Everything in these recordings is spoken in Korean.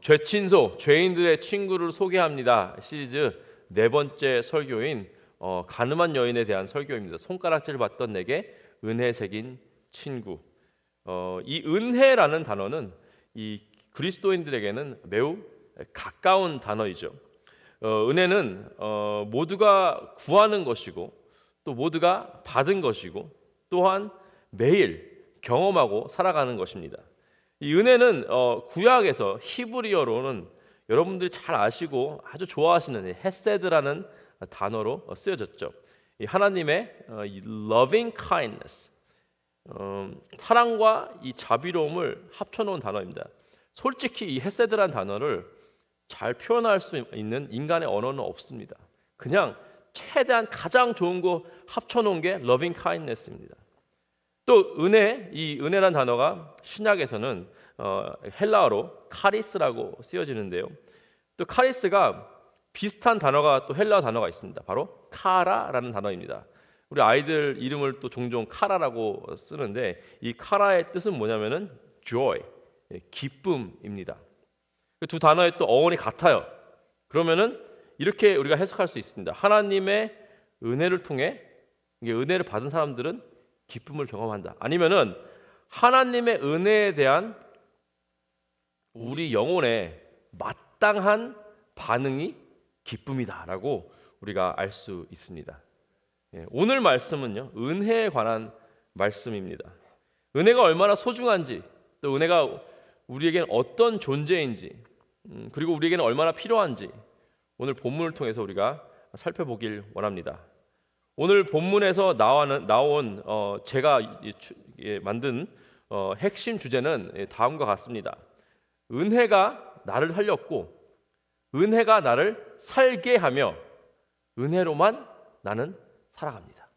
죄친소, 죄인들의 친구를 소개합니다. 시리즈 네 번째 설교인 어, 가늠한 여인에 대한 설교입니다. 손가락질 받던 내게 은혜 새긴 친구. 어, 이 은혜라는 단어는 이 그리스도인들에게는 매우 가까운 단어이죠. 어, 은혜는 어, 모두가 구하는 것이고 또 모두가 받은 것이고 또한 매일 경험하고 살아가는 것입니다. 이 은혜는 어, 구약에서 히브리어로는 여러분들이 잘 아시고 아주 좋아하시는 헤세드라는 단어로 쓰여졌죠. 이 하나님의 어, 이 loving kindness, 어, 사랑과 이 자비로움을 합쳐놓은 단어입니다. 솔직히 이 헤세드란 단어를 잘 표현할 수 있는 인간의 언어는 없습니다. 그냥 최대한 가장 좋은 거 합쳐놓은 게 loving kindness입니다. 또 은혜, 이 은혜란 단어가 신약에서는 어, 헬라어로 카리스라고 쓰여지는데요. 또 카리스가 비슷한 단어가 또 헬라어 단어가 있습니다. 바로 카라라는 단어입니다. 우리 아이들 이름을 또 종종 카라라고 쓰는데 이 카라의 뜻은 뭐냐면은 joy, 예, 기쁨입니다. 그 두 단어의 또 어원이 같아요. 그러면은 이렇게 우리가 해석할 수 있습니다. 하나님의 은혜를 통해 은혜를 받은 사람들은 기쁨을 경험한다. 아니면은 하나님의 은혜에 대한 우리 영혼의 마땅한 반응이 기쁨이다라고 우리가 알 수 있습니다. 예, 오늘 말씀은요 은혜에 관한 말씀입니다. 은혜가 얼마나 소중한지 또 은혜가 우리에겐 어떤 존재인지 음, 그리고 우리에게는 얼마나 필요한지 오늘 본문을 통해서 우리가 살펴보길 원합니다. 오늘 본문에서 나와는, 나온 어, 제가 예, 만든 어, 핵심 주제는 예, 다음과 같습니다. 은혜가 나를 살렸고 은혜가 나를 살게 하며 은혜로만 나는 살아갑니다.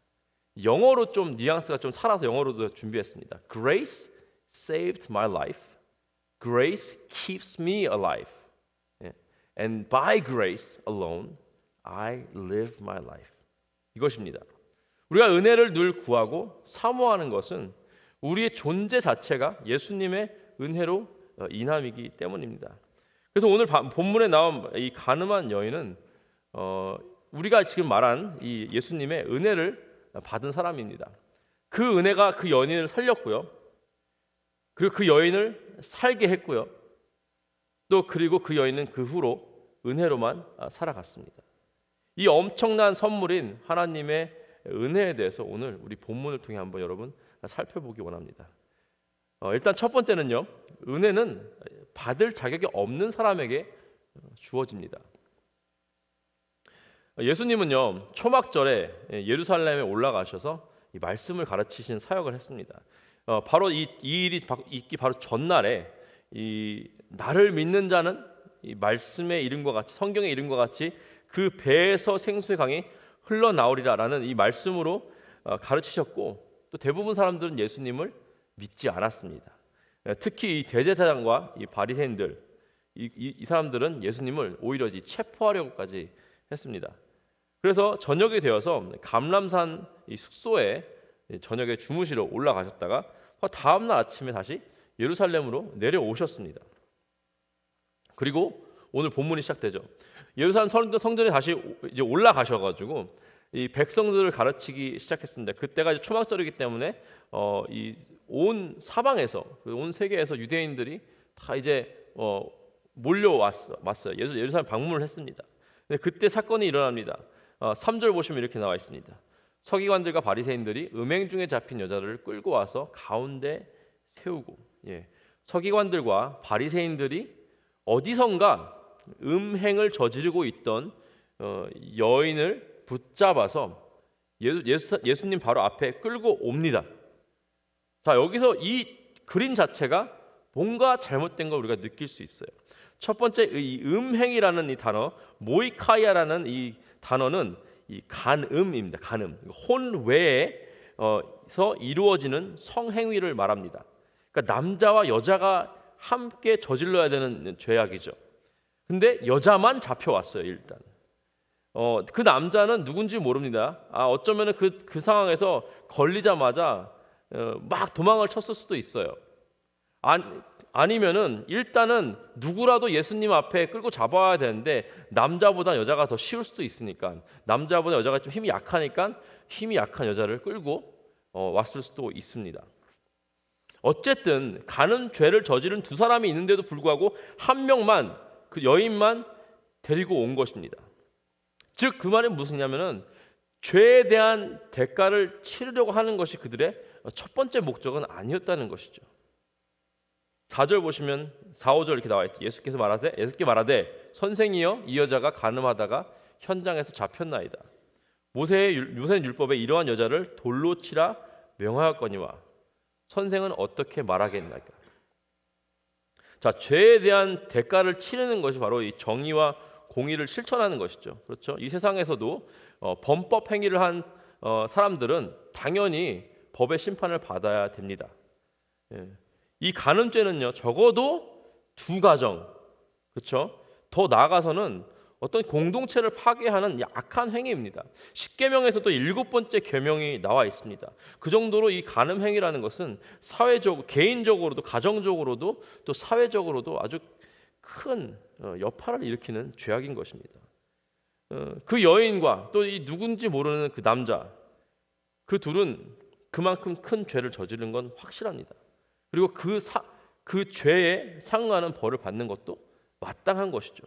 영어로 좀 뉘앙스가 좀 살아서 영어로도 준비했습니다. Grace saved my life. Grace keeps me alive. And by grace alone I live my life. 이것입니다. 우리가 은혜를 늘 구하고 사모하는 것은 우리의 존재 자체가 예수님의 은혜로 어, 인함이기 때문입니다. 그래서 오늘 본문에 나온 이 가늠한 여인은 어, 우리가 지금 말한 이 예수님의 은혜를 받은 사람입니다. 그 은혜가 그 여인을 살렸고요. 그리고 그 여인을 살게 했고요. 또 그리고 그 여인은 그 후로 은혜로만 살아갔습니다. 이 엄청난 선물인 하나님의 은혜에 대해서 오늘 우리 본문을 통해 한번 여러분 살펴보기 원합니다. 어, 일단 첫 번째는요, 은혜는 받을 자격이 없는 사람에게 주어집니다. 예수님은요 초막절에 예루살렘에 올라가셔서 이 말씀을 가르치신 사역을 했습니다. 어, 바로 이, 이 일이 있기 바로 전날에 이 나를 믿는 자는 이 말씀의 이름과 같이 성경의 이름과 같이 그 배에서 생수의 강이 흘러나오리라라는 이 말씀으로 어, 가르치셨고 또 대부분 사람들은 예수님을 믿지 않았습니다. 예, 특히 이 대제사장과 이 바리새인들 이, 이, 이 사람들은 예수님을 오히려 체포하려고까지 했습니다. 그래서 저녁이 되어서 감람산 숙소에 저녁에 주무시러 올라가셨다가 다음 날 아침에 다시 예루살렘으로 내려오셨습니다. 그리고 오늘 본문이 시작되죠. 예루살렘 성전에 다시 이제 올라가셔가지고 이 백성들을 가르치기 시작했습니다. 그때가 이제 초막절이기 때문에 어, 이 온 사방에서 그온 세계에서 유대인들이 다 이제 어, 몰려왔어, 왔어요. 예루살렘 방문을 했습니다. 근데 그때 사건이 일어납니다. 어, 3절 보시면 이렇게 나와 있습니다. 서기관들과 바리새인들이 음행 중에 잡힌 여자를 끌고 와서 가운데 세우고 예. 서기관들과 바리새인들이 어디선가 음행을 저지르고 있던 어, 여인을 붙잡아서 예수, 예수, 예수 님 바로 앞에 끌고 옵니다. 자 여기서 이 그림 자체가 뭔가 잘못된 걸 우리가 느낄 수 있어요. 첫 번째 이 음행이라는 이 단어 모이카이아라는 이 단어는 이 간음입니다. 간음 혼 외에서 이루어지는 성행위를 말합니다. 그러니까 남자와 여자가 함께 저질러야 되는 죄악이죠. 근데 여자만 잡혀왔어요, 일단. 어, 그 남자는 누군지 모릅니다. 아, 어쩌면 그, 그 상황에서 걸리자마자 어, 막 도망을 쳤을 수도 있어요. 아, 아니면은 일단은 누구라도 예수님 앞에 끌고 잡아야 되는데 남자보다 여자가 더 쉬울 수도 있으니까 남자보다 여자가 좀 힘이 약하니까 힘이 약한 여자를 끌고 어, 왔을 수도 있습니다. 어쨌든 가는 죄를 저지른 두 사람이 있는데도 불구하고 한 명만 그 여인만 데리고 온 것입니다. 즉 그 말은 무슨냐면은 죄에 대한 대가를 치르려고 하는 것이 그들의 첫 번째 목적은 아니었다는 것이죠. 4절 보시면 4, 5절 이렇게 나와 있지. 예수께서 말하되 예수께 말하되 선생이여 이 여자가 가늠하다가 현장에서 잡혔나이다. 모세의 율- 모세는 율법에 이러한 여자를 돌로 치라 명하였거니와 선생은 어떻게 말하겠나이까? 자, 죄에 대한 대가를 치르는 것이 바로 이 정의와 공의를 실천하는 것이죠. 그렇죠? 이 세상에서도 어, 범법 행위를 한 어, 사람들은 당연히 법의 심판을 받아야 됩니다. 예. 이 간음죄는요 적어도 두 가정 그렇죠 더 나아가서는 어떤 공동체를 파괴하는 악한 행위입니다. 십계명에서도 일곱 번째 계명이 나와 있습니다. 그 정도로 이 간음 행위라는 것은 사회적 개인적으로도 가정적으로도 또 사회적으로도 아주 큰 어, 여파를 일으키는 죄악인 것입니다. 어, 그 여인과 또 이 누군지 모르는 그 남자 그 둘은 그만큼 큰 죄를 저지른 건 확실합니다. 그리고 그, 사, 그 죄에 상응하는 벌을 받는 것도 마땅한 것이죠.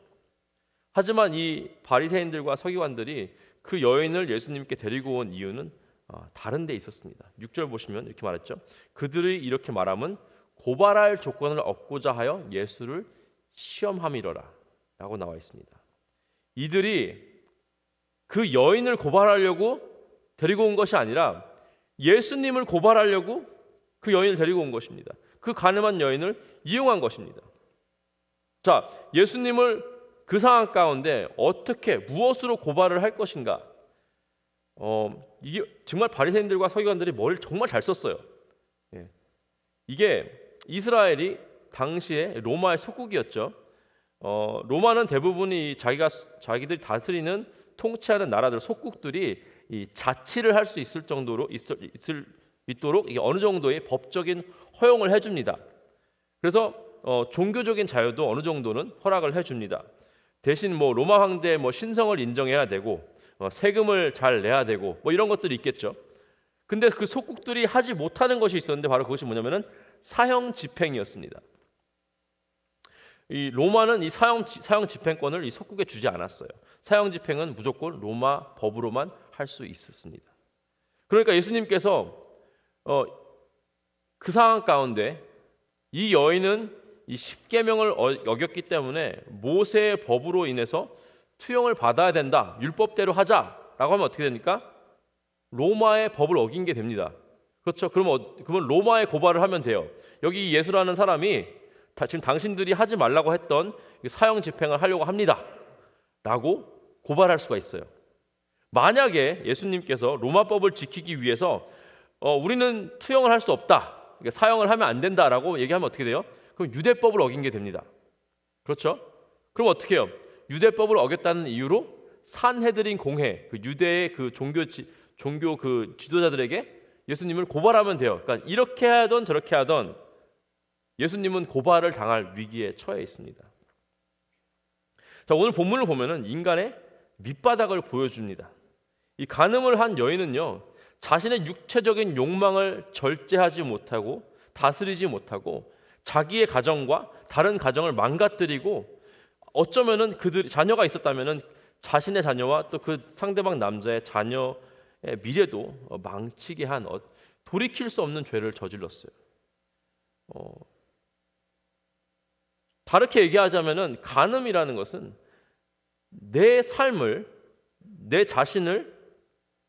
하지만 이 바리새인들과 서기관들이 그 여인을 예수님께 데리고 온 이유는 아, 다른 데 있었습니다. 6절 보시면 이렇게 말했죠. 그들이 이렇게 말함은 고발할 조건을 얻고자 하여 예수를 시험함이러라 라고 나와 있습니다. 이들이 그 여인을 고발하려고 데리고 온 것이 아니라 예수님을 고발하려고 그 여인을 데리고 온 것입니다. 그 가늠한 여인을 이용한 것입니다. 자, 예수님을 그 상황 가운데 어떻게 무엇으로 고발을 할 것인가? 어, 이게 정말 바리새인들과 서기관들이 머리를 정말 잘 썼어요. 예. 이게 이스라엘이 당시에 로마의 속국이었죠. 어, 로마는 대부분이 자기가 자기들이 다스리는 통치하는 나라들 속국들이 이 자치를 할 수 있을 정도로 있을, 있을 있도록 이게 어느 정도의 법적인 허용을 해줍니다. 그래서 어, 종교적인 자유도 어느 정도는 허락을 해줍니다. 대신 뭐 로마 황제 뭐 신성을 인정해야 되고 어, 세금을 잘 내야 되고 뭐 이런 것들이 있겠죠. 근데 그 속국들이 하지 못하는 것이 있었는데 바로 그것이 뭐냐면은 사형 집행이었습니다. 이 로마는 이 사형 사형 집행권을 이 속국에 주지 않았어요. 사형 집행은 무조건 로마 법으로만 할 수 있었습니다. 그러니까 예수님께서 어, 그 상황 가운데 이 여인은 이 십계명을 어- 어겼기 때문에 모세의 법으로 인해서 투영을 받아야 된다. 율법대로 하자라고 하면 어떻게 됩니까? 로마의 법을 어긴 게 됩니다. 그렇죠? 그러면 어- 그러면 로마에 고발을 하면 돼요. 여기 예수라는 사람이 다- 지금 당신들이 하지 말라고 했던 이 사형 집행을 하려고 합니다.라고 고발할 수가 있어요. 만약에 예수님께서 로마법을 지키기 위해서 어, 우리는 투영을 할 수 없다. 그러니까 사형을 하면 안 된다라고 얘기하면 어떻게 돼요? 그럼 유대법을 어긴 게 됩니다. 그렇죠? 그럼 어떻게 해요? 유대법을 어겼다는 이유로 산헤드린 공회, 그 유대의 그 종교 지, 종교 그 지도자들에게 예수님을 고발하면 돼요. 그러니까 이렇게 하던 저렇게 하던 예수님은 고발을 당할 위기에 처해 있습니다. 자, 오늘 본문을 보면은 인간의 밑바닥을 보여줍니다. 이 간음을 한 여인은요, 자신의 육체적인 욕망을 절제하지 못하고 다스리지 못하고 자기의 가정과 다른 가정을 망가뜨리고 어쩌면은 그들 자녀가 있었다면은 자신의 자녀와 또 그 상대방 남자의 자녀의 미래도 어, 망치게 한 어, 돌이킬 수 없는 죄를 저질렀어요. 어, 다르게 얘기하자면은 간음이라는 것은 내 삶을 내 자신을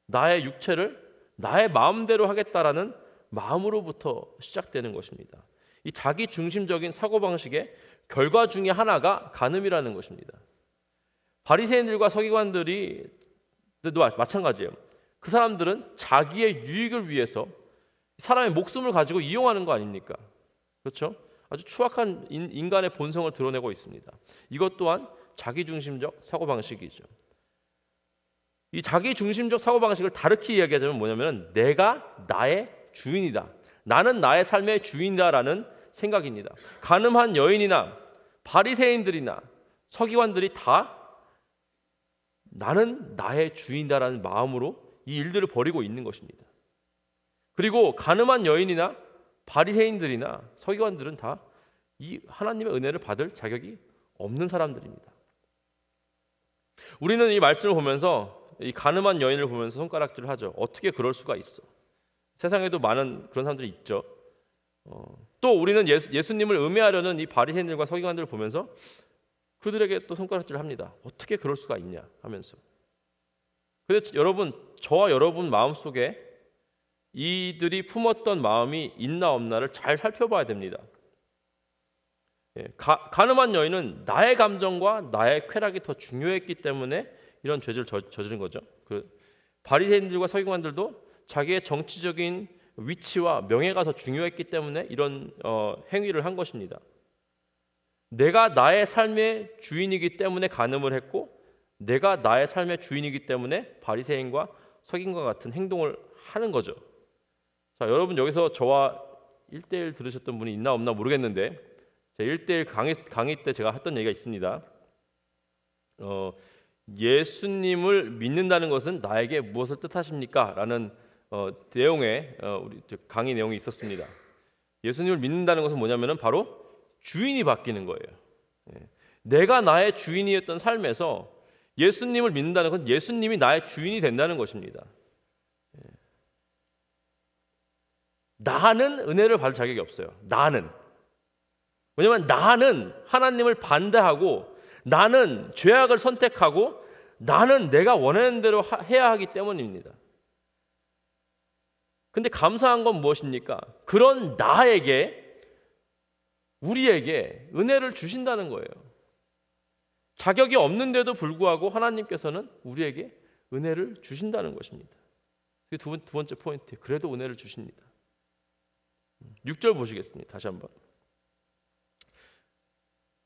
나의 육체를 나의 마음대로 하겠다라는 마음으로부터 시작되는 것입니다. 이 자기 중심적인 사고 방식의 결과 중에 하나가 간음이라는 것입니다. 바리새인들과 서기관들이 도 마찬가지예요. 그 사람들은 자기의 유익을 위해서 사람의 목숨을 가지고 이용하는 거 아닙니까? 그렇죠? 아주 추악한 인, 인간의 본성을 드러내고 있습니다. 이것 또한 자기 중심적 사고 방식이죠. 이 자기 중심적 사고 방식을 다르게 이야기하자면 뭐냐면 내가 나의 주인이다. 나는 나의 삶의 주인이다라는 생각입니다. 가늠한 여인이나 바리새인들이나 서기관들이 다 나는 나의 주인다라는 마음으로 이 일들을 벌이고 있는 것입니다. 그리고 가늠한 여인이나 바리새인들이나 서기관들은 다 이 하나님의 은혜를 받을 자격이 없는 사람들입니다. 우리는 이 말씀을 보면서 이 가늠한 여인을 보면서 손가락질을 하죠. 어떻게 그럴 수가 있어? 세상에도 많은 그런 사람들이 있죠. 어, 또 우리는 예수, 예수 님을 음해하려는 이 바리새인들과 서기관들을 보면서 그들에게 또 손가락질을 합니다. 어떻게 그럴 수가 있냐 하면서. 근데 여러분, 저와 여러분 마음 속에 이들이 품었던 마음이 있나 없나를 잘 살펴봐야 됩니다. 예, 가, 가늠한 여인은 나의 감정과 나의 쾌락이 더 중요했기 때문에 이런 죄를 저, 저지른 거죠. 그 바리새인들과 서기관들도 자기의 정치적인 위치와 명예가 더 중요했기 때문에 이런 어, 행위를 한 것입니다. 내가 나의 삶의 주인이기 때문에 간음을 했고 내가 나의 삶의 주인이기 때문에 바리새인과 서기관과 같은 행동을 하는 거죠. 자, 여러분 여기서 저와 1대1 들으셨던 분이 있나 없나 모르겠는데 제 1대1 강의, 강의 때 제가 했던 얘기가 있습니다. 어, 예수님을 믿는다는 것은 나에게 무엇을 뜻하십니까? 라는 어, 내용의 어, 우리 강의 내용이 있었습니다. 예수님을 믿는다는 것은 뭐냐면은 바로 주인이 바뀌는 거예요. 예. 내가 나의 주인이었던 삶에서 예수님을 믿는다는 것은 예수님이 나의 주인이 된다는 것입니다. 예. 나는 은혜를 받을 자격이 없어요. 나는 왜냐하면 나는 하나님을 반대하고 나는 죄악을 선택하고 나는 내가 원하는 대로 해야 하기 때문입니다. 근데 감사한 건 무엇입니까? 그런 나에게 우리에게 은혜를 주신다는 거예요. 자격이 없는데도 불구하고 하나님께서는 우리에게 은혜를 주신다는 것입니다. 두, 두 번째 포인트. 그래도 은혜를 주십니다. 6절 보시겠습니다. 다시 한번.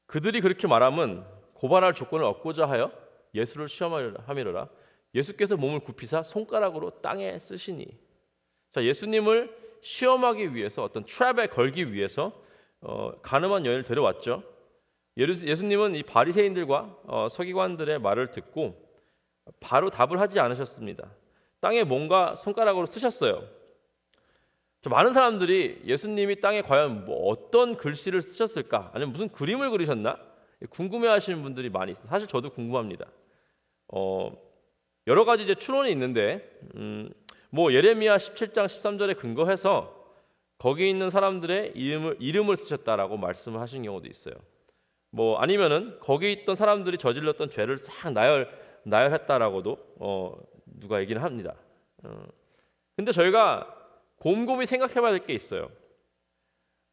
그들이 그렇게 말함은 고발할 조건을 얻고자 하여 예수를 시험하미로라. 예수께서 몸을 굽히사 손가락으로 땅에 쓰시니. 자, 예수님을 시험하기 위해서 어떤 트랩에 걸기 위해서 어, 가늠한 여인을 데려왔죠. 예수님은 이 바리새인들과 어, 서기관들의 말을 듣고 바로 답을 하지 않으셨습니다. 땅에 뭔가 손가락으로 쓰셨어요. 많은 사람들이 예수님이 땅에 과연 뭐 어떤 글씨를 쓰셨을까? 아니면 무슨 그림을 그리셨나? 궁금해하시는 분들이 많이 있습니다. 사실 저도 궁금합니다. 어, 여러 가지 이제 추론이 있는데, 음, 뭐 예레미야 17장 13절에 근거해서 거기 있는 사람들의 이름을 이름을 쓰셨다라고 말씀을 하신 경우도 있어요. 뭐 아니면은 거기 있던 사람들이 저질렀던 죄를 싹 나열 나열했다라고도 어, 누가 얘기는 합니다. 어, 근데 저희가 곰곰이 생각해봐야 될 게 있어요.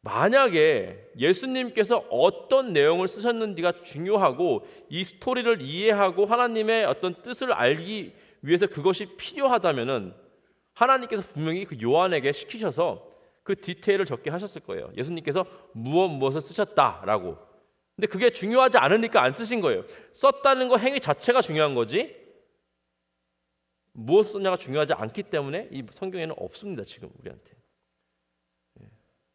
만약에 예수님께서 어떤 내용을 쓰셨는지가 중요하고 이 스토리를 이해하고 하나님의 어떤 뜻을 알기 위해서 그것이 필요하다면은 하나님께서 분명히 그 요한에게 시키셔서 그 디테일을 적게 하셨을 거예요. 예수님께서 무엇 무엇을 쓰셨다라고. 근데 그게 중요하지 않으니까 안 쓰신 거예요. 썼다는 거 행위 자체가 중요한 거지 무엇 썼냐가 중요하지 않기 때문에 이 성경에는 없습니다. 지금 우리한테. 예.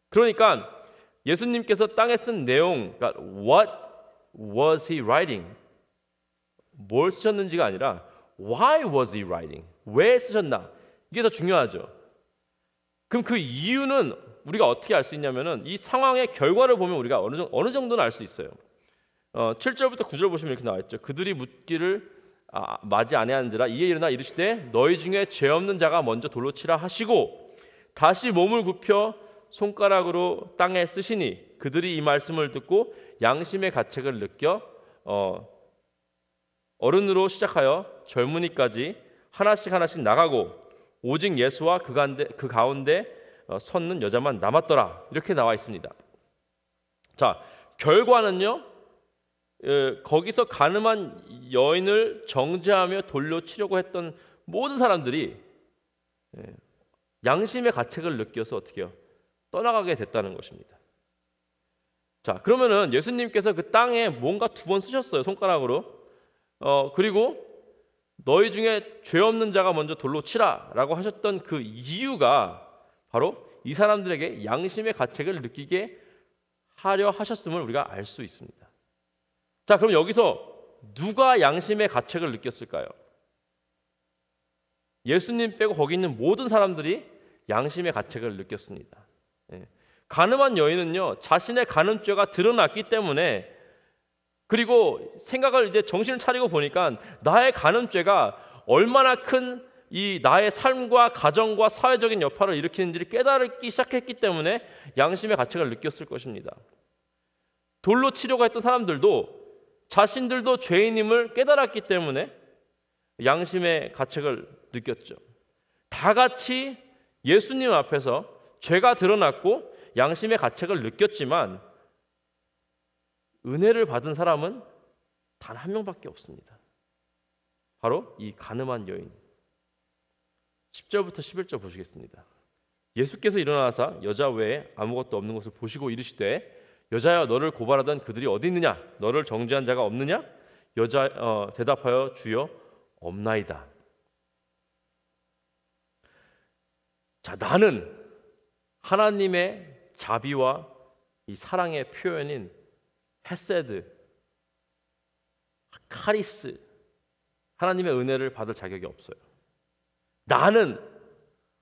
그러니까 예수님께서 땅에 쓴 내용, 그러니까 what was he writing? 뭘 쓰셨는지가 아니라 why was he writing? 왜 쓰셨나? 이게 더 중요하죠. 그럼 그 이유는 우리가 어떻게 알 수 있냐면은 이 상황의 결과를 보면 우리가 어느 정도, 어느 정도는 알 수 있어요. 어, 7절부터 9절 보시면 이렇게 나와 있죠. 그들이 묻기를 아, 맞이 아니하는지라 이에 일어나 이르시되 너희 중에 죄 없는 자가 먼저 돌로 치라 하시고 다시 몸을 굽혀 손가락으로 땅에 쓰시니 그들이 이 말씀을 듣고 양심의 가책을 느껴 어, 어른으로 시작하여 젊은이까지 하나씩 하나씩 나가고 오직 예수와 그 가운데, 그 가운데 어, 섰는 여자만 남았더라 이렇게 나와 있습니다. 자 결과는요 예, 거기서 가늠한 여인을 정죄하며 돌려치려고 했던 모든 사람들이 예, 양심의 가책을 느껴서 어떻게요? 떠나가게 됐다는 것입니다. 자, 그러면은 예수님께서 그 땅에 뭔가 두 번 쓰셨어요 손가락으로. 어 그리고 너희 중에 죄 없는 자가 먼저 돌로 치라라고 하셨던 그 이유가 바로 이 사람들에게 양심의 가책을 느끼게 하려 하셨음을 우리가 알 수 있습니다. 자, 그럼 여기서 누가 양심의 가책을 느꼈을까요? 예수님 빼고 거기 있는 모든 사람들이 양심의 가책을 느꼈습니다. 예. 가늠한 여인은요 자신의 간음죄가 드러났기 때문에 그리고 생각을 이제 정신을 차리고 보니까 나의 간음죄가 얼마나 큰 이 나의 삶과 가정과 사회적인 여파를 일으키는지를 깨달기 시작했기 때문에 양심의 가책을 느꼈을 것입니다. 돌로 치료가 했던 사람들도 자신들도 죄인임을 깨달았기 때문에 양심의 가책을 느꼈죠. 다 같이 예수님 앞에서 죄가 드러났고 양심의 가책을 느꼈지만 은혜를 받은 사람은 단 한 명밖에 없습니다. 바로 이 가늠한 여인. 10절부터 11절 보시겠습니다. 예수께서 일어나사 여자 외에 아무것도 없는 것을 보시고 이르시되 여자여 너를 고발하던 그들이 어디 있느냐 너를 정죄한 자가 없느냐 여자 어, 대답하여 주여 없나이다. 자 나는 하나님의 자비와 이 사랑의 표현인 헤세드, 카리스, 하나님의 은혜를 받을 자격이 없어요. 나는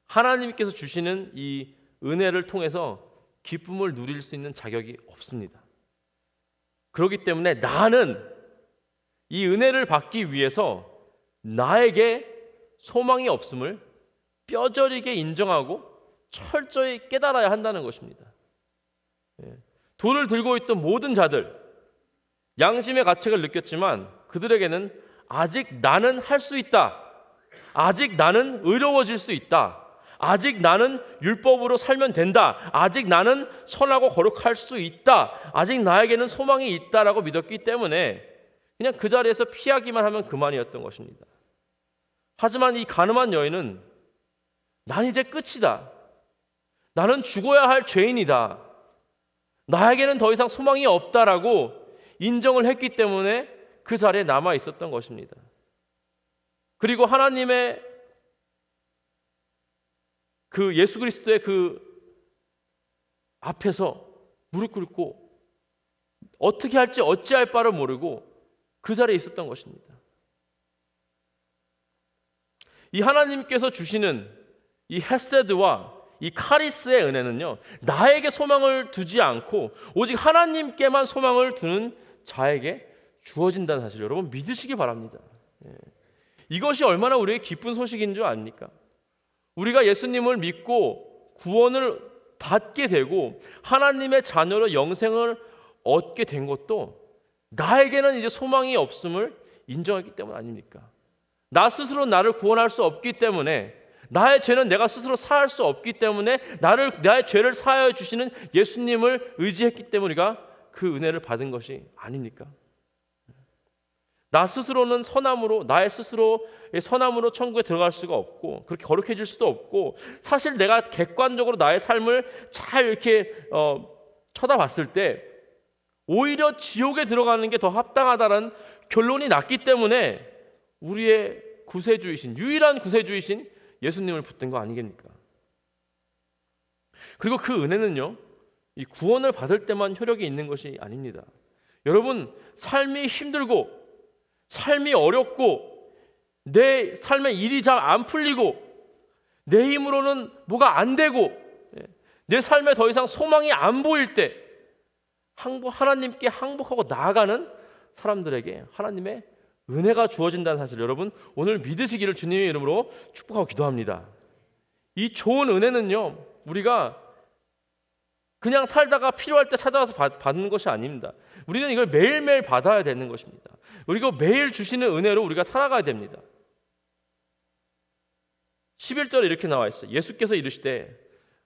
하나님께서 주시는 이 은혜를 통해서 기쁨을 누릴 수 있는 자격이 없습니다. 그렇기 때문에 나는 이 은혜를 받기 위해서 나에게 소망이 없음을 뼈저리게 인정하고 철저히 깨달아야 한다는 것입니다. 예. 돌을 들고 있던 모든 자들 양심의 가책을 느꼈지만 그들에게는 아직 나는 할 수 있다. 아직 나는 의로워질 수 있다. 아직 나는 율법으로 살면 된다. 아직 나는 선하고 거룩할 수 있다. 아직 나에게는 소망이 있다라고 믿었기 때문에 그냥 그 자리에서 피하기만 하면 그만이었던 것입니다. 하지만 이 가늠한 여인은 난 이제 끝이다. 나는 죽어야 할 죄인이다. 나에게는 더 이상 소망이 없다라고 인정을 했기 때문에 그 자리에 남아 있었던 것입니다. 그리고 하나님의 그 예수 그리스도의 그 앞에서 무릎 꿇고 어떻게 할지 어찌할 바를 모르고 그 자리에 있었던 것입니다. 이 하나님께서 주시는 이 헤세드와 이 카리스의 은혜는요 나에게 소망을 두지 않고 오직 하나님께만 소망을 두는 자에게 주어진다는 사실 여러분 믿으시기 바랍니다. 예. 이것이 얼마나 우리에게 기쁜 소식인 줄 아닙니까? 우리가 예수님을 믿고 구원을 받게 되고 하나님의 자녀로 영생을 얻게 된 것도 나에게는 이제 소망이 없음을 인정했기 때문 아닙니까? 나 스스로 나를 구원할 수 없기 때문에 나의 죄는 내가 스스로 사할 수 없기 때문에 나를 나의 죄를 사하여 주시는 예수님을 의지했기 때문에 우리가 그 은혜를 받은 것이 아닙니까? 나 스스로는 선함으로 나의 스스로의 선함으로 천국에 들어갈 수가 없고 그렇게 거룩해질 수도 없고 사실 내가 객관적으로 나의 삶을 잘 이렇게 어, 쳐다봤을 때 오히려 지옥에 들어가는 게 더 합당하다는 결론이 났기 때문에 우리의 구세주이신 유일한 구세주이신 예수님을 붙든 거 아니겠습니까? 그리고 그 은혜는요, 이 구원을 받을 때만 효력이 있는 것이 아닙니다. 여러분, 삶이 힘들고, 삶이 어렵고, 내 삶에 일이 잘 안 풀리고, 내 힘으로는 뭐가 안 되고, 예, 내 삶에 더 이상 소망이 안 보일 때, 하나님께 항복하고 나아가는 사람들에게 하나님의 은혜가 주어진다는 사실 여러분 오늘 믿으시기를 주님의 이름으로 축복하고 기도합니다. 이 좋은 은혜는요 우리가 그냥 살다가 필요할 때 찾아와서 받는 것이 아닙니다. 우리는 이걸 매일매일 받아야 되는 것입니다. 그리고 매일 주시는 은혜로 우리가 살아가야 됩니다. 11절에 이렇게 나와 있어요. 예수께서 이르시되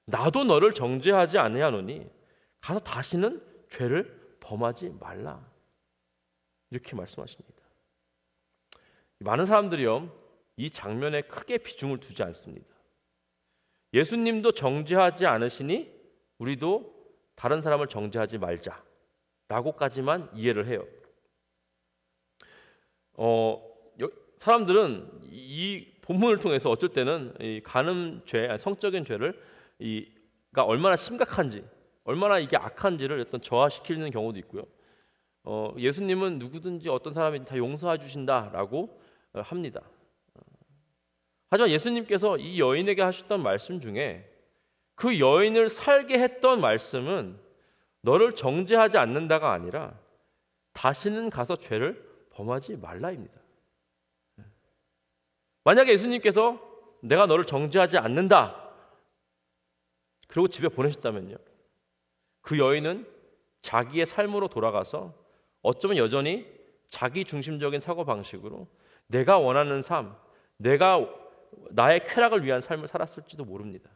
나도 너를 정죄하지 아니하노니 가서 다시는 죄를 범하지 말라. 이렇게 말씀하십니다. 많은 사람들이요 이 장면에 크게 비중을 두지 않습니다. 예수님도 정죄하지 않으시니 우리도 다른 사람을 정죄하지 말자라고까지만 이해를 해요. 어, 사람들은 이 본문을 통해서 어쩔 때는 이 간음죄, 성적인 죄를 이가 얼마나 심각한지, 얼마나 이게 악한지를 어떤 저하시키는 경우도 있고요. 어, 예수님은 누구든지 어떤 사람이 다 용서해 주신다라고 어, 합니다. 하지만 예수님께서 이 여인에게 하셨던 말씀 중에 그 여인을 살게 했던 말씀은 너를 정죄하지 않는다가 아니라 다시는 가서 죄를 범하지 말라입니다. 만약에 예수님께서 내가 너를 정죄하지 않는다. 그리고 집에 보내셨다면요. 그 여인은 자기의 삶으로 돌아가서 어쩌면 여전히 자기 중심적인 사고 방식으로 내가 원하는 삶, 내가 나의 쾌락을 위한 삶을 살았을지도 모릅니다.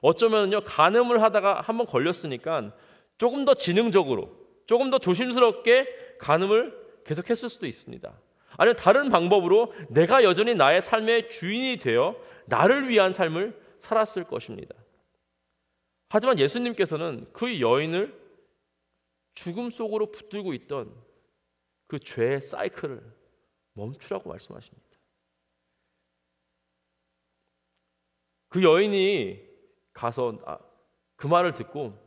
어쩌면요 간음을 하다가 한번 걸렸으니까 조금 더 지능적으로, 조금 더 조심스럽게 간음을 계속했을 수도 있습니다. 아니면 다른 방법으로 내가 여전히 나의 삶의 주인이 되어 나를 위한 삶을 살았을 것입니다. 하지만 예수님께서는 그 여인을 죽음 속으로 붙들고 있던 그 죄의 사이클을 멈추라고 말씀하십니다. 그 여인이 가서 아, 그 말을 듣고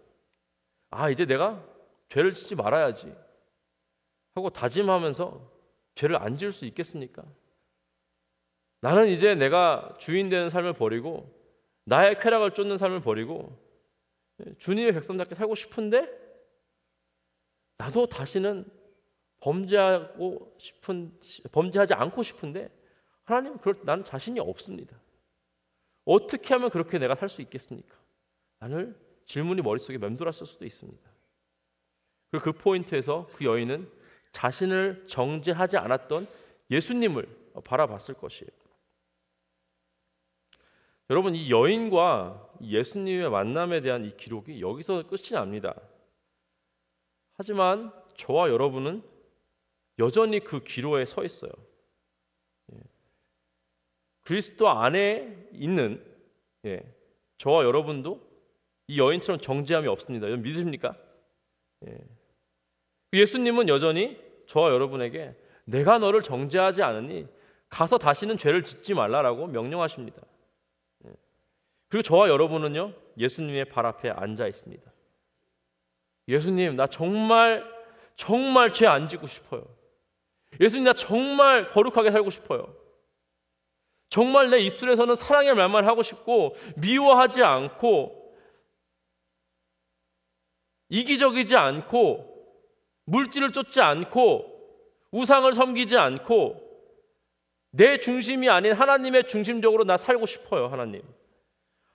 아 이제 내가 죄를 짓지 말아야지 하고 다짐하면서 죄를 안 지을 수 있겠습니까? 나는 이제 내가 주인 되는 삶을 버리고 나의 쾌락을 쫓는 삶을 버리고 주님의 백성답게 살고 싶은데 나도 다시는 범죄하고 싶은 범죄하지 않고 싶은데 하나님 그럴 나는 자신이 없습니다. 어떻게 하면 그렇게 내가 살 수 있겠습니까? 나는 질문이 머릿속에 맴돌았을 수도 있습니다. 그리고 그 포인트에서 그 여인은 자신을 정죄하지 않았던 예수님을 바라봤을 것이에요. 여러분 이 여인과 예수님의 만남에 대한 이 기록이 여기서 끝이 납니다. 하지만 저와 여러분은 여전히 그 기로에 서 있어요. 예. 그리스도 안에 있는 예, 저와 여러분도 이 여인처럼 정죄함이 없습니다. 여러분 믿으십니까? 예. 예수님은 여전히 저와 여러분에게 내가 너를 정죄하지 않으니 가서 다시는 죄를 짓지 말라라고 명령하십니다. 예. 그리고 저와 여러분은요 예수님의 발 앞에 앉아 있습니다. 예수님 나 정말 정말 죄 안 짓고 싶어요. 예수님 나 정말 거룩하게 살고 싶어요. 정말 내 입술에서는 사랑의 말만 하고 싶고 미워하지 않고 이기적이지 않고 물질을 쫓지 않고 우상을 섬기지 않고 내 중심이 아닌 하나님의 중심적으로 나 살고 싶어요, 하나님.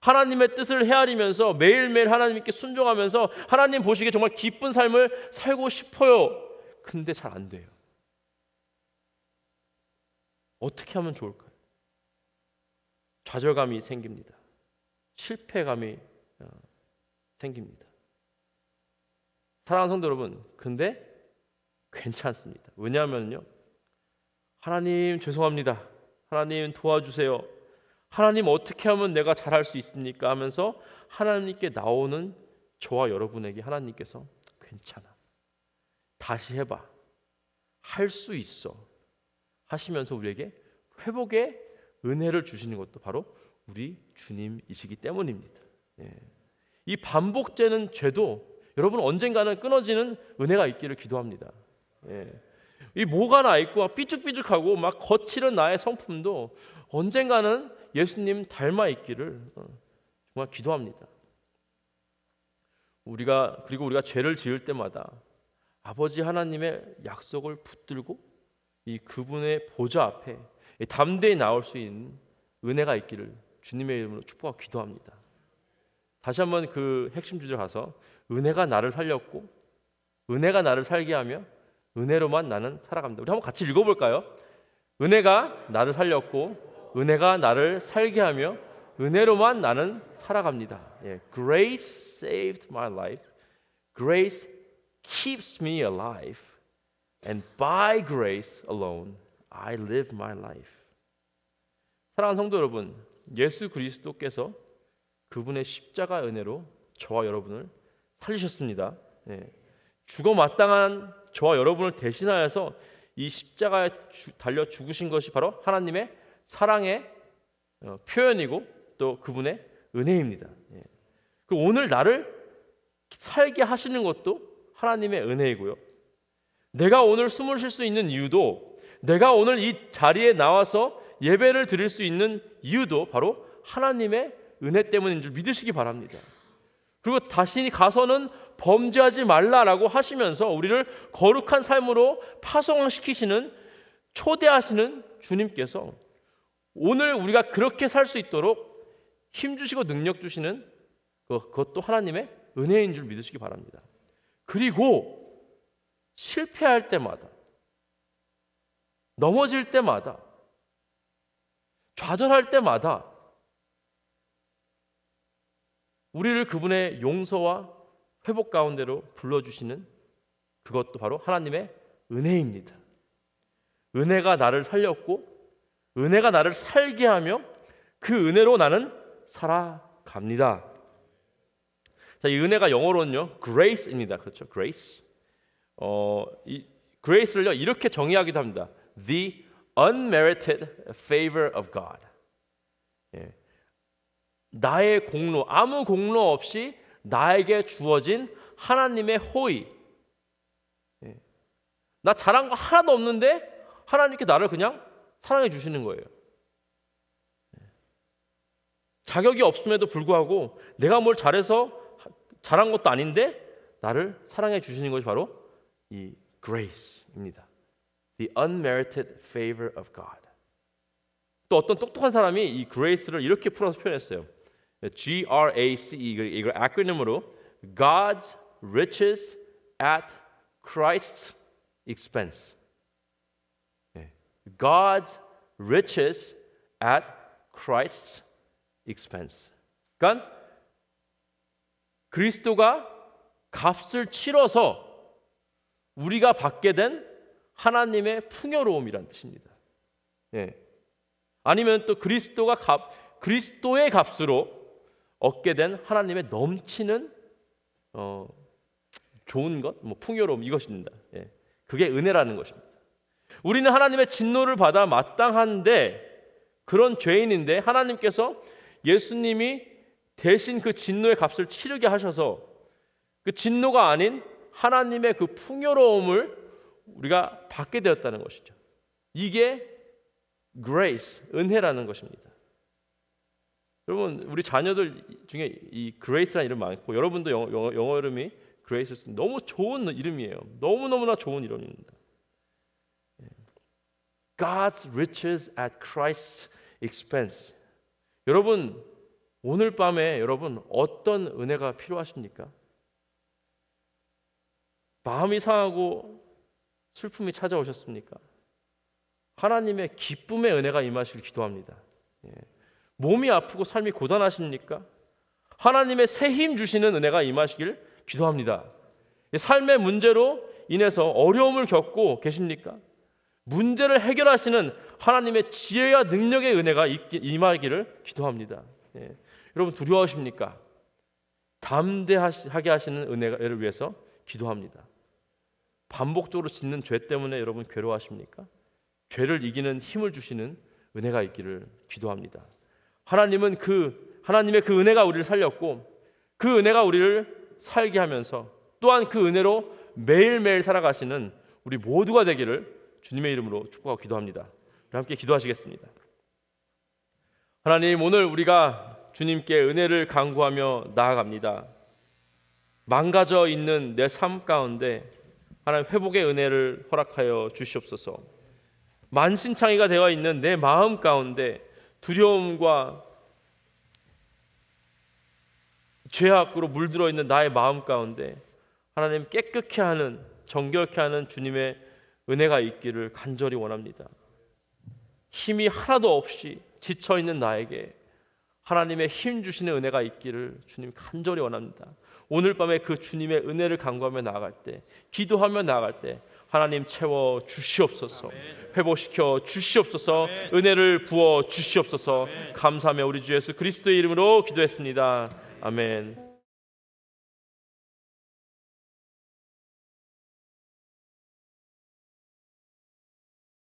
하나님의 뜻을 헤아리면서 매일매일 하나님께 순종하면서 하나님 보시기에 정말 기쁜 삶을 살고 싶어요. 근데 잘 안 돼요. 어떻게 하면 좋을까요? 좌절감이 생깁니다. 실패감이 어, 생깁니다. 사랑하는 성도 여러분, 근데 괜찮습니다. 왜냐하면요, 하나님 죄송합니다. 하나님 도와주세요. 하나님 어떻게 하면 내가 잘할 수 있습니까? 하면서 하나님께 나오는 저와 여러분에게 하나님께서 괜찮아. 다시 해봐. 할 수 있어. 하시면서 우리에게 회복의 은혜를 주시는 것도 바로 우리 주님이시기 때문입니다. 예. 이 반복되는 죄도 여러분 언젠가는 끊어지는 은혜가 있기를 기도합니다. 예. 이 모가 나 있고 삐죽삐죽하고 막 거칠은 나의 성품도 언젠가는 예수님 닮아 있기를 어, 정말 기도합니다. 우리가 그리고 우리가 죄를 지을 때마다 아버지 하나님의 약속을 붙들고 이 그분의 보좌 앞에 담대히 나올 수 있는 은혜가 있기를 주님의 이름으로 축복하고 기도합니다. 다시 한번 그 핵심 주제 가서 은혜가 나를 살렸고 은혜가 나를 살게 하며 은혜로만 나는 살아갑니다. 우리 한번 같이 읽어볼까요? 은혜가 나를 살렸고 은혜가 나를 살게 하며 은혜로만 나는 살아갑니다. 예, Grace saved my life. Grace keeps me alive. And by grace alone I live my life. 사랑하는 성도 여러분, 예수 그리스도께서 그분의 십자가 은혜로 저와 여러분을 살리셨습니다. 예. 죽어 마땅한 저와 여러분을 대신하여서 이 십자가에 주, 달려 죽으신 것이 바로 하나님의 사랑의 어, 표현이고 또 그분의 은혜입니다. 예. 그 오늘 나를 살게 하시는 것도 하나님의 은혜이고요. 내가 오늘 숨을 쉴 수 있는 이유도 내가 오늘 이 자리에 나와서 예배를 드릴 수 있는 이유도 바로 하나님의 은혜 때문인 줄 믿으시기 바랍니다. 그리고 다시 가서는 범죄하지 말라라고 하시면서 우리를 거룩한 삶으로 파송시키시는 초대하시는 주님께서 오늘 우리가 그렇게 살 수 있도록 힘 주시고 능력 주시는 그- 그것도 하나님의 은혜인 줄 믿으시기 바랍니다. 그리고 실패할 때마다 넘어질 때마다 좌절할 때마다 우리를 그분의 용서와 회복 가운데로 불러주시는 그것도 바로 하나님의 은혜입니다. 은혜가 나를 살렸고 은혜가 나를 살게 하며 그 은혜로 나는 살아갑니다. 자, 이 은혜가 영어로는요, grace입니다. 그렇죠, grace. 어, 이 grace를요 이렇게 정의하기도 합니다. The unmerited favor of God. 예. 나의 공로, 아무 공로 없이 나에게 주어진 하나님의 호의. 예. 나 잘한 거 하나도 없는데 하나님께 나를 그냥 사랑해 주시는 거예요. 예. 자격이 없음에도 불구하고 내가 뭘 잘해서 잘한 것도 아닌데 나를 사랑해 주시는 것이 바로 이 grace입니다. The unmerited favor of God. 또 어떤 똑똑한 사람이 이 grace를 이렇게 풀어서 표현했어요. G R A C E 이걸, 이걸 acronym으로 God's riches at Christ's expense. 예. God's riches at Christ's expense. 그러니까 그리스도가 값을 치러서 우리가 받게 된 하나님의 풍요로움이란 뜻입니다. 예. 아니면 또 그리스도가 값, 그리스도의 값으로 얻게 된 하나님의 넘치는 어, 좋은 것, 뭐 풍요로움 이것입니다. 예. 그게 은혜라는 것입니다. 우리는 하나님의 진노를 받아 마땅한데 그런 죄인인데 하나님께서 예수님이 대신 그 진노의 값을 치르게 하셔서 그 진노가 아닌 하나님의 그 풍요로움을 우리가 받게 되었다는 것이죠. 이게 grace, 은혜라는 것입니다. 여러분, 우리 자녀들 중에 이 grace라는 이름 많고 여러분도 영어, 영어, 영어 이름이 grace 너무 좋은 이름이에요. 너무너무나 좋은 이름입니다. God's riches at Christ's expense. 여러분, 오늘 밤에 여러분 어떤 은혜가 필요하십니까? 마음이 상하고 슬픔이 찾아오셨습니까? 하나님의 기쁨의 은혜가 임하시길 기도합니다. 예. 몸이 아프고 삶이 고단하십니까? 하나님의 새 힘 주시는 은혜가 임하시길 기도합니다. 예, 삶의 문제로 인해서 어려움을 겪고 계십니까? 문제를 해결하시는 하나님의 지혜와 능력의 은혜가 임하기를 기도합니다. 예. 여러분 두려워하십니까? 담대하게 하시는 은혜를 위해서 기도합니다. 반복적으로 짓는 죄 때문에 여러분 괴로워하십니까? 죄를 이기는 힘을 주시는 은혜가 있기를 기도합니다. 하나님은 그 하나님의 그 은혜가 우리를 살렸고 그 은혜가 우리를 살게 하면서 또한 그 은혜로 매일매일 살아가시는 우리 모두가 되기를 주님의 이름으로 축복하고 기도합니다. 함께 기도하시겠습니다. 하나님 오늘 우리가 주님께 은혜를 강구하며 나아갑니다. 망가져 있는 내 삶 가운데 하나님 회복의 은혜를 허락하여 주시옵소서. 만신창이가 되어 있는 내 마음 가운데 두려움과 죄악으로 물들어 있는 나의 마음 가운데 하나님 깨끗게 하는 정결케 하는 주님의 은혜가 있기를 간절히 원합니다. 힘이 하나도 없이 지쳐 있는 나에게 하나님의 힘 주시는 은혜가 있기를 주님 간절히 원합니다. 오늘 밤에 그 주님의 은혜를 간구하며 나아갈 때, 기도하며 나아갈 때 하나님 채워 주시옵소서. 회복시켜 주시옵소서. 은혜를 부어 주시옵소서. 감사하며 우리 주 예수 그리스도의 이름으로 기도했습니다. 아멘.